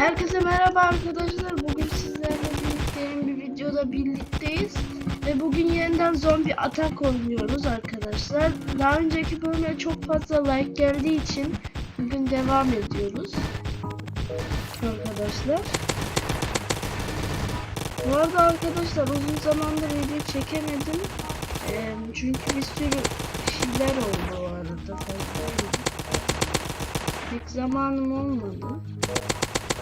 Herkese merhaba arkadaşlar. Bugün sizlerle birlikte bir videoda birlikteyiz. Ve bugün yeniden zombi atak oynuyoruz arkadaşlar. Daha önceki bölüme çok fazla like geldiği için bugün devam ediyoruz. Arkadaşlar. Bu arada arkadaşlar uzun zamandır video çekemedim. Çünkü bir sürü şeyler oldu o arada. Pek zamanım olmadı.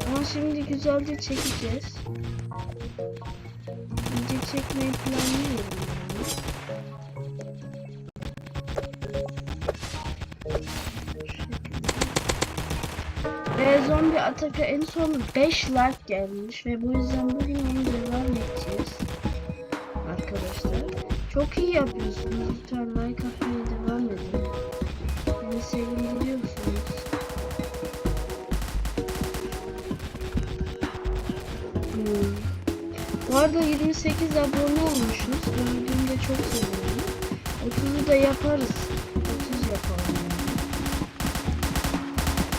Ama şimdi güzelce çekeceğiz. Video çekmeyi planlıyorum yani. Ve zombi ataka en son 5 like gelmiş ve bu yüzden bugün onu devam edeceğiz. Arkadaşlar. Çok iyi yapıyorsunuz. Lütfen like atmaya devam Arada 28 abone olmuşuz. Gördüğümde çok sevindim. 30'u da yaparız. 30 yapalım.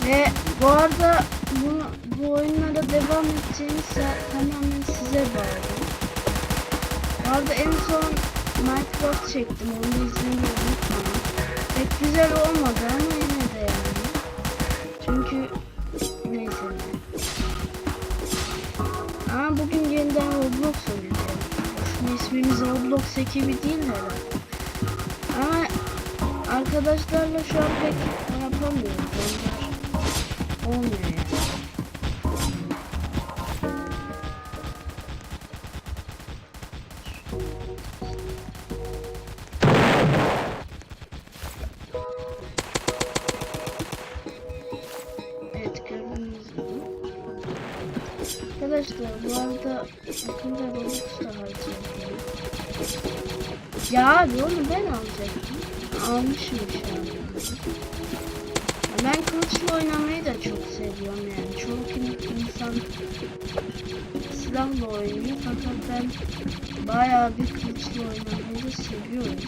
Ve bu arada bu, bu oyunlara devam edeceğiniz tamamen size bağlı. Bu arada en son Minecraft çektim. Onu da izlemeyi unutmayın. Pek güzel olmadı ama yine de yani. Çünkü neyse. Bugün yeniden Roblox oynayacağım. Aslında ismimiz Roblox ekibi değil herhalde. Ama arkadaşlarla şu an pek yapamıyoruz. Onlar olmuyor yani. Arkadaşlar bu arada bakınca Robux da harcayacağım. Ya abi onu ben alacaktım. Almışım şu an. Ben kılıçla oynamayı da çok seviyorum yani. Çoğu insan silahla oynuyor fakat ben bayağı bir kılıçla oynamayı da seviyorum.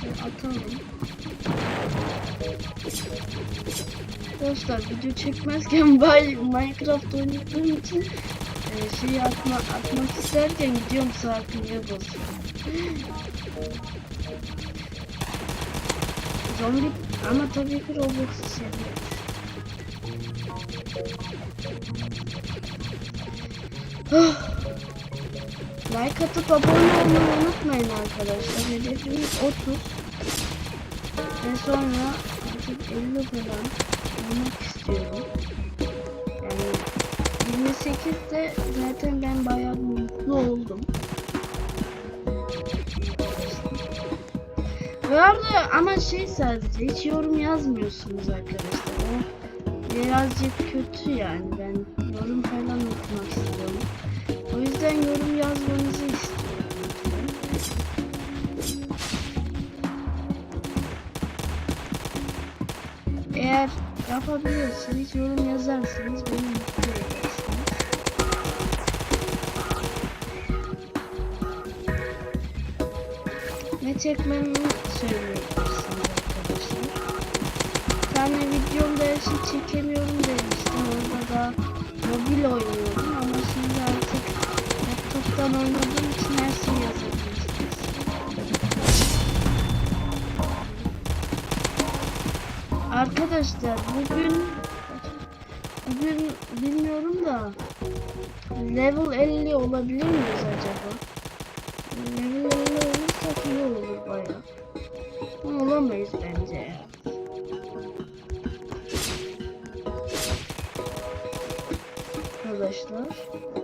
Şöyle atalım. Arkadaşlar video çekmezken Minecraft oynadığım için e, şeyi atma, atmak isterken gidiyorum sakinliğe basıyorum. Zombi ama tabii ki seviyorum. Ah. like atıp abone olmayı unutmayın arkadaşlar. Hedefimiz 30. Ve sonra artık 50 falan olmak istiyorum. Yani 28'de zaten ben bayağı mutlu oldum. Bu arada ama şey sadece hiç yorum yazmıyorsunuz arkadaşlar. O birazcık kötü yani ben yorum falan okumak istiyorum. O yüzden yorum yazmanızı yapabiliyorsanız yorum yazarsanız beni mutlu edersiniz. Ne çekmemi söylüyorsunuz arkadaşlar. Tane videomda her şey çekemiyorum demiştim. Orada da mobil oynuyorum ama şimdi artık laptoptan oynadığım Arkadaşlar bugün bugün bilmiyorum da level 50 olabilir miyiz acaba? Level 50 olursak iyi olur baya. Ama olamayız bence. Arkadaşlar.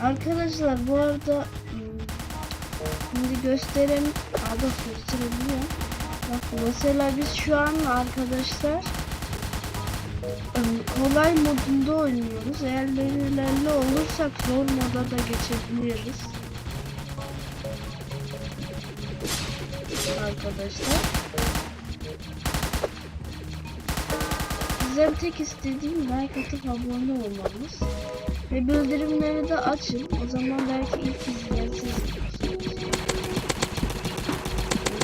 Arkadaşlar bu arada hmm, şimdi göstereyim. Ada gösterebiliyor. Bak mesela biz şu an arkadaşlar ım, kolay modunda oynuyoruz. Eğer level'lerle olursak zor moda da geçebiliriz. Arkadaşlar. Sizden tek istediğim like atıp abone olmanız. Ve bildirimleri de açın. O zaman belki ilk izleyen sizsiniz.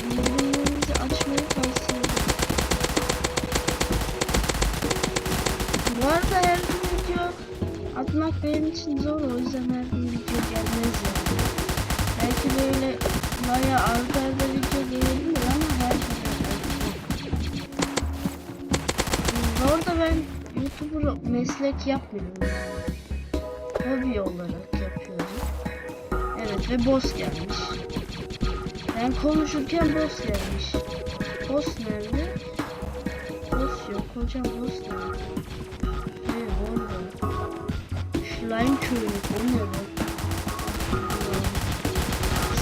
Bildirimlerinizi açmayı tavsiye ederim. Bu arada her gün video atmak benim için zor. O yüzden her gün video gelmez yani. Belki böyle bayağı arda arda video gelebilir ama her gün gelmez. Bu arada ben YouTuber meslek yapmıyorum. Hobi olarak yapıyorum. Evet ve boss gelmiş. Ben konuşurken boss gelmiş. Boss nerede? Boss yok. Hocam boss nerede? Ne orada? Slime köyü. O ne be?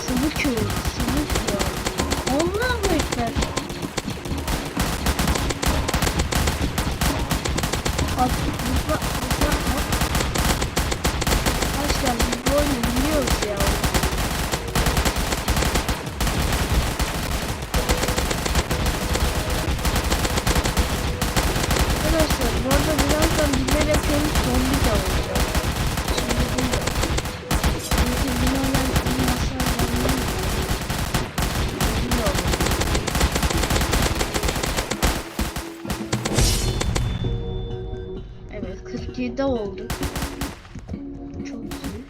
Sıvı köyü. Sıvı köyü. Allahu Ekber. At, zıpla, 47 olduk. Çok güzel.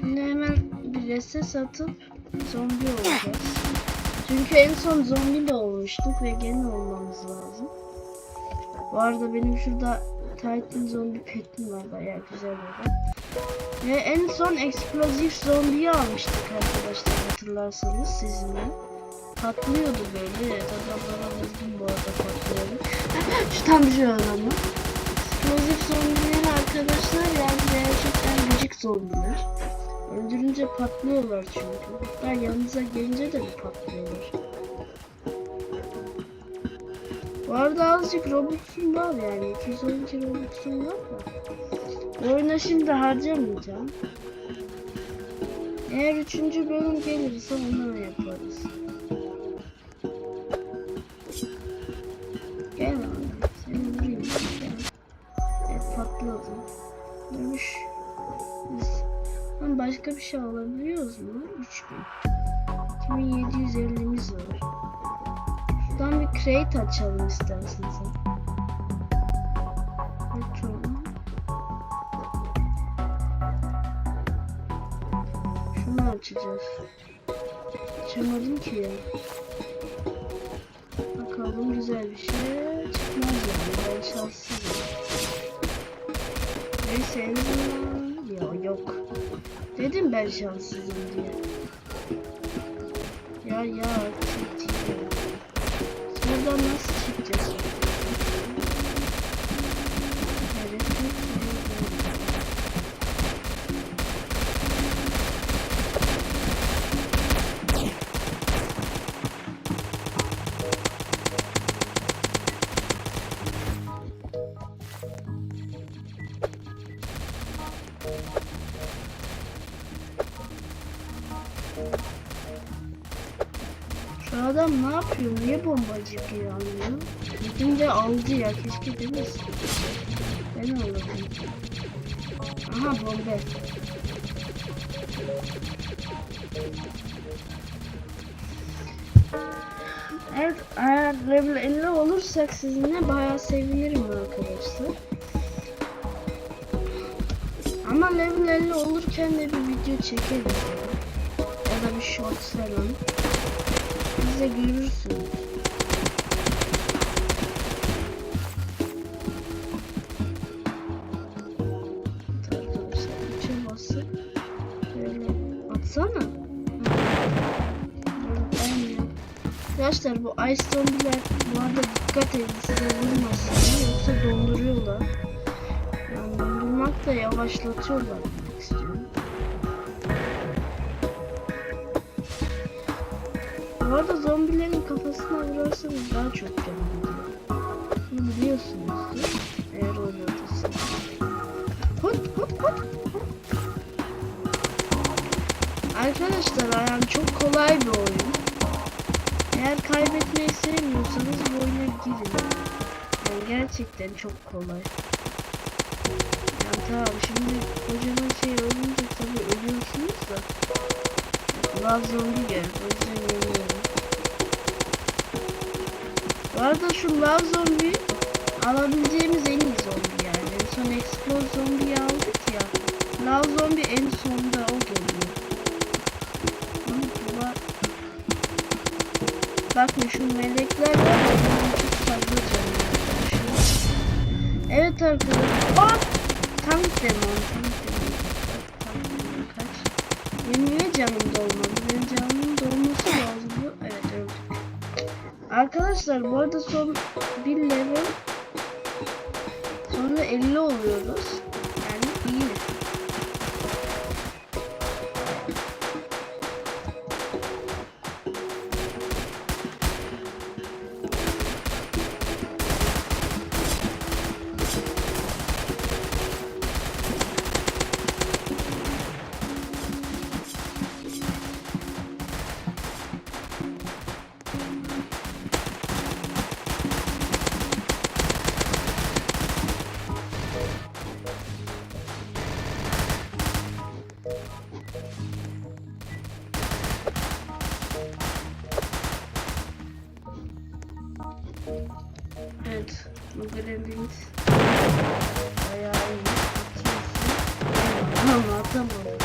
Şimdi hemen bir reses atıp zombi olacağız. Çünkü en son zombi de olmuştuk ve gene olmamız lazım. Bu arada benim şurada Titan zombi petim var bayağı güzel oldu. Ve en son eksplozif zombiyi almıştık arkadaşlar hatırlarsanız sizinle. Patlıyordu böyle. Evet adamlara bu arada patlıyordu. Şu tam bir şey ama. Eksplozif gıcık zombiler. Öldürünce patlıyorlar çünkü. Hatta yanınıza gelince de patlıyorlar? Bu arada azıcık Robux'um var yani. 212 Robux'um var da. Oyuna şimdi harcamayacağım. Eğer üçüncü bölüm gelirse onu yaparız. Başka bir şey alabiliyoruz mu? 3000. 2750'miz var. Şuradan bir crate açalım istersen sen. Açalım. Şunu açacağız. Açamadım ki ya. Bakalım güzel bir şey çıkmaz yani. Ben şanssızım. Neyse en azından... Ya yok. Dedim ben şanssızım diye. Ya ya Buradan nasıl çıkacağız? Adam ne yapıyor? Niye bombacık ya alıyor? De aldı ya. Keşke demesin. Ben alırım. Aha bombe. Evet eğer level 50 olursak sizinle bayağı sevinirim arkadaşlar. Ama level 50 olurken de bir video çekeriz. ya. Ya da bir short falan. De görürsünüz. Atsana. Arkadaşlar bu ice zombiler bu arada dikkat edin size vurmasın yoksa donduruyorlar. Yani dondurmak da yavaşlatıyorlar Bu arada zombilerin kafasına vurarsanız daha çok canı. Bunu biliyorsunuzdur eğer oynadıysanız. Arkadaşlar yani çok kolay bir oyun. Eğer kaybetmeyi sevmiyorsanız bu oyuna girin. Yani gerçekten çok kolay. Yani tamam şimdi kocaman şey ölünce tabii ölüyorsunuz da. Love zombi geldi o yüzden yeniyorum. Arada şu Love zombi alabileceğimiz en iyi zombi yani. En son Explode zombiyi aldık ya. Love zombi en sonda o geliyor. Bakın şu melekler var çok fazla. Şu- Evet arkadaşlar. Aa! Tank demon. Tank demon. Tank demon kaç. Benim niye canım dolmadı? Benim canımın dolması lazım. Arkadaşlar bu arada son bir level sonra 50 oluyoruz. Evet. Bu görevimiz bayağı iyi. Ama atamadım.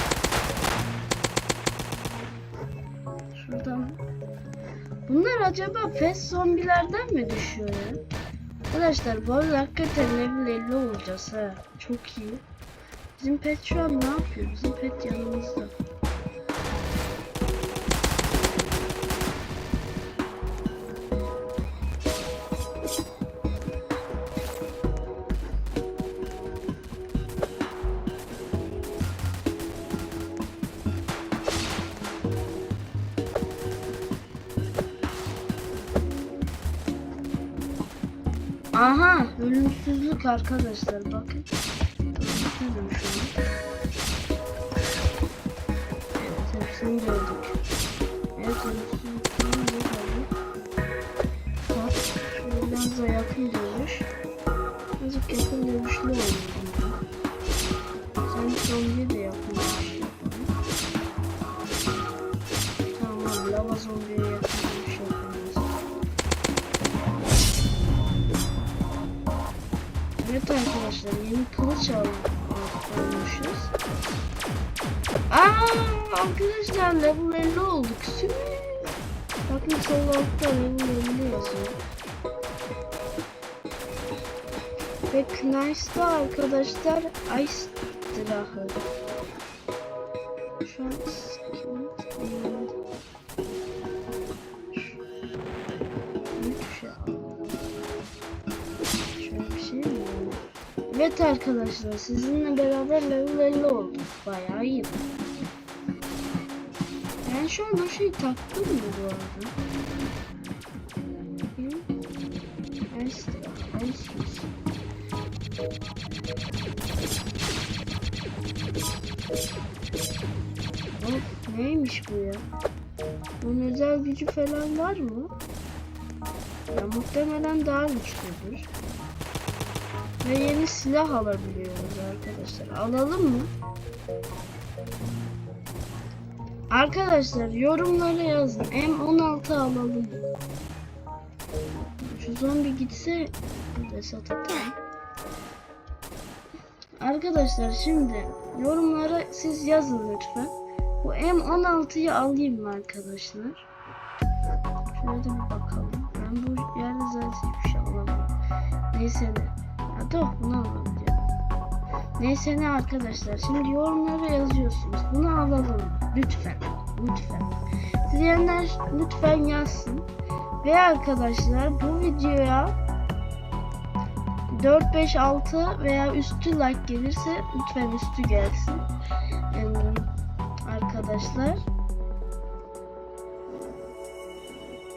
Şuradan. Bunlar acaba pes zombilerden mi düşüyor ya? Arkadaşlar bu arada hakikaten level 50 olacağız ha. Çok iyi. Bizim pet şu an ne yapıyor? Bizim pet yanımızda. Aha ölümsüzlük arkadaşlar bakın. season. Almışız. Aa arkadaşlar level 50 olduk. Süper. Bakın sol altta level 50 yazıyor. Ve Knife'da arkadaşlar Ice Drahı. Şu an Evet arkadaşlar sizinle beraber level 50 olduk. Bayağı iyi. Ben şu an o şeyi taktım mı bu arada? Of neymiş bu ya? Bunun özel gücü falan var mı? Ya muhtemelen daha güçlüdür. Ve yeni silah alabiliyoruz arkadaşlar. Alalım mı? Arkadaşlar yorumlara yazın. M16 alalım? Şu zombi gitse reset atalım. Arkadaşlar şimdi yorumlara siz yazın lütfen. Bu M16'yı alayım mı arkadaşlar? Şöyle de bir bakalım. Ben bu yerde zaten hiçbir şey alamıyorum. Neyse da bunu alamayacağım. Neyse ne arkadaşlar. Şimdi yorumlara yazıyorsunuz. Bunu alalım. Lütfen. Lütfen. İzleyenler lütfen yazsın. Ve arkadaşlar bu videoya 4, 5, 6 veya üstü like gelirse lütfen üstü gelsin. Yani arkadaşlar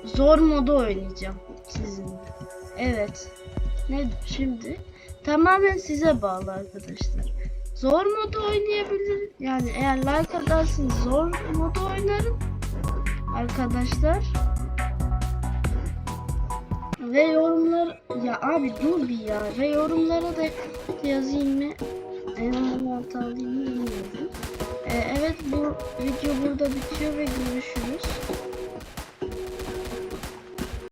zor modu oynayacağım sizinle. Evet. Ne şimdi? Tamamen size bağlı arkadaşlar. zor modu oynayabilir. Yani eğer like atarsınız zor modu oynarım. Arkadaşlar. Ve yorumlar ya abi dur bir ya ve yorumlara da yazayım mı? En alt alayım bilmiyorum. Ee, evet bu video burada bitiyor ve görüşürüz.